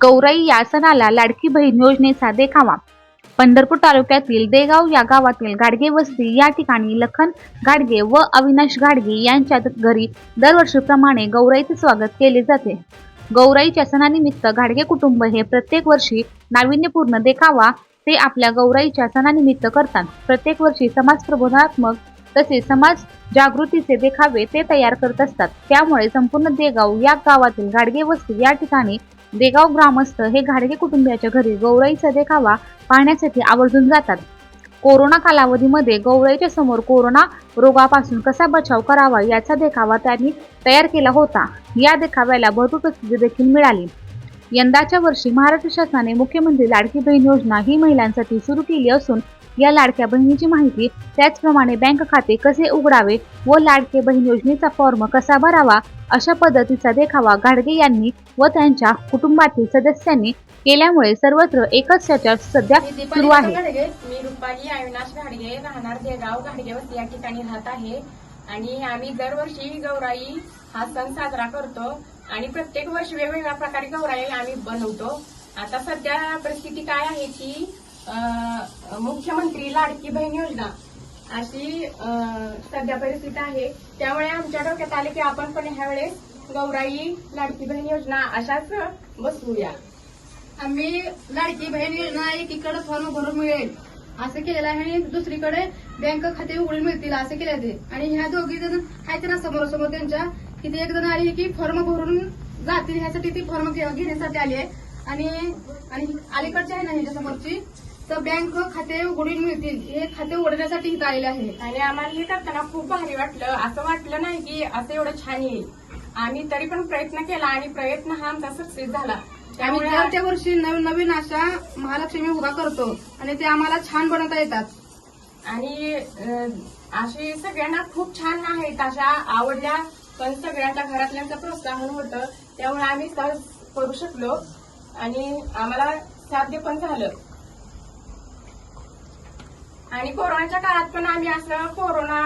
गौराई या सणाला लाडकी बहीण योजनेचा देखावा पंढरपूर तालुक्यातील देगाव या गावातील गाडगे वस्ती या ठिकाणी लखन गाडगे व अविनाश गाडगे यांच्या घरी दरवर्षीप्रमाणे गौराईचे स्वागत केले जाते. गौराईच्या सणानिमित्त गाडगे कुटुंब हे प्रत्येक वर्षी नाविन्यपूर्ण देखावा ते आपल्या गौराईच्या सणानिमित्त करतात. प्रत्येक वर्षी समाज प्रबोधनात्मक तसेच समाज जागृतीचे देखावे ते तयार करत असतात. त्यामुळे संपूर्ण देगाव या गावातील गाडगे वस्ती या ठिकाणी देगाव ग्रामस्थ हे घाडगे कुटुंबियाच्या घरी गौराईचा देखावा पाहण्यासाठी आवर्जून जातात. कोरोना कालावधीमध्ये गौराईच्या समोर कोरोना रोगापासून कसा बचाव करावा याचा देखावा त्यांनी तयार केला होता. या देखाव्याला भरपूर प्रसिद्धी देखील मिळाली. यंदाच्या वर्षी महाराष्ट्र शासनाने मुख्यमंत्री लाडकी बहीण योजना ही महिलांसाठी सुरू केली असून या लाडक्या बहिणीची माहिती. त्याचप्रमाणे बँक खाते कसे उघडावे व लाडके बहीण योजनेचा फॉर्म कसा भरावा अशा पद्धतीचा देखावा गाडगे यांनी व त्यांच्या कुटुंबातील सदस्यांनी केल्यामुळे सर्वत्र एकच चर्चा सध्या सुरू आहे. घाडगे मी रुपाली अविनाश घाडगे राहणार देगाव घाडगे वस्ती या ठिकाणी राहत आहे. आणि आम्ही दरवर्षी गौराई हा सण साजरा करतो. आणि प्रत्येक वर्षी वेगवेगळ्या प्रकारे गौराई आम्ही बनवतो. आता सध्या परिस्थिती काय आहे की मुख्यमंत्री लाडकी बहीण योजना अशी सध्या परिस्थिती आहे. त्यामुळे आमच्या डोक्यात आले की आपण पण ह्यावेळेस गौराई लाडकी बहीण योजना अशाच बसवूया. आम्ही लाडकी बहीण योजना एकीकडे फॉर्म भरून मिळेल असं केलेलं आहे आणि दुसरीकडे बँक खाते उघडून मिळतील असं केलं ते. आणि ह्या दोघी जण आहेत ना समोरासमोर त्यांच्या की ते एक जण आली की फॉर्म भरून जातील ह्यासाठी ती फॉर्म घे- घेण्यासाठी आली आहे. आणि आणि अलीकडची आहे ना ह्याच्या समोरची तर बँक खाते उघडून मिळतील. हे खाते उघडण्यासाठी इथं आलेले आहे. आणि आम्हाला हे करताना खूप भारी वाटलं. असं वाटलं नाही की असं एवढं छान येईल. आम्ही तरी पण प्रयत्न केला आणि प्रयत्न हा आमचा सक्सेस झाला. आम्ही त्यामुळे दर त्या वर्षी नवीन नवीन अशा महालक्ष्मी उभा करतो आणि ते आम्हाला छान बनवता येतात. आणि अशी सगळ्यांना खूप छान आहेत अशा आवडल्या पण सगळ्यांच्या घरातल्यांचं प्रोत्साहन होतं. त्यामुळे आम्ही सहज करू शकलो. आणि आम्हाला साध्य पण झालं. आणि कोरोनाच्या काळात पण आम्ही असं कोरोना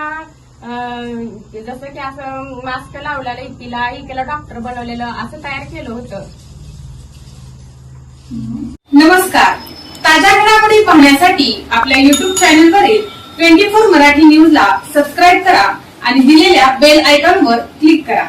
जसं की असं मास्क लावलेलं इकीला इकीला डॉक्टर बनवलेलं असं तयार केलं होतं. नमस्कार. ताज्या घडामोडी पाहण्यासाठी आपल्या युट्यूब चॅनलवरील ट्वेंटी फोर मराठी न्यूजला सबस्क्राईब करा आणि दिलेल्या बेल आयकॉनवर क्लिक करा.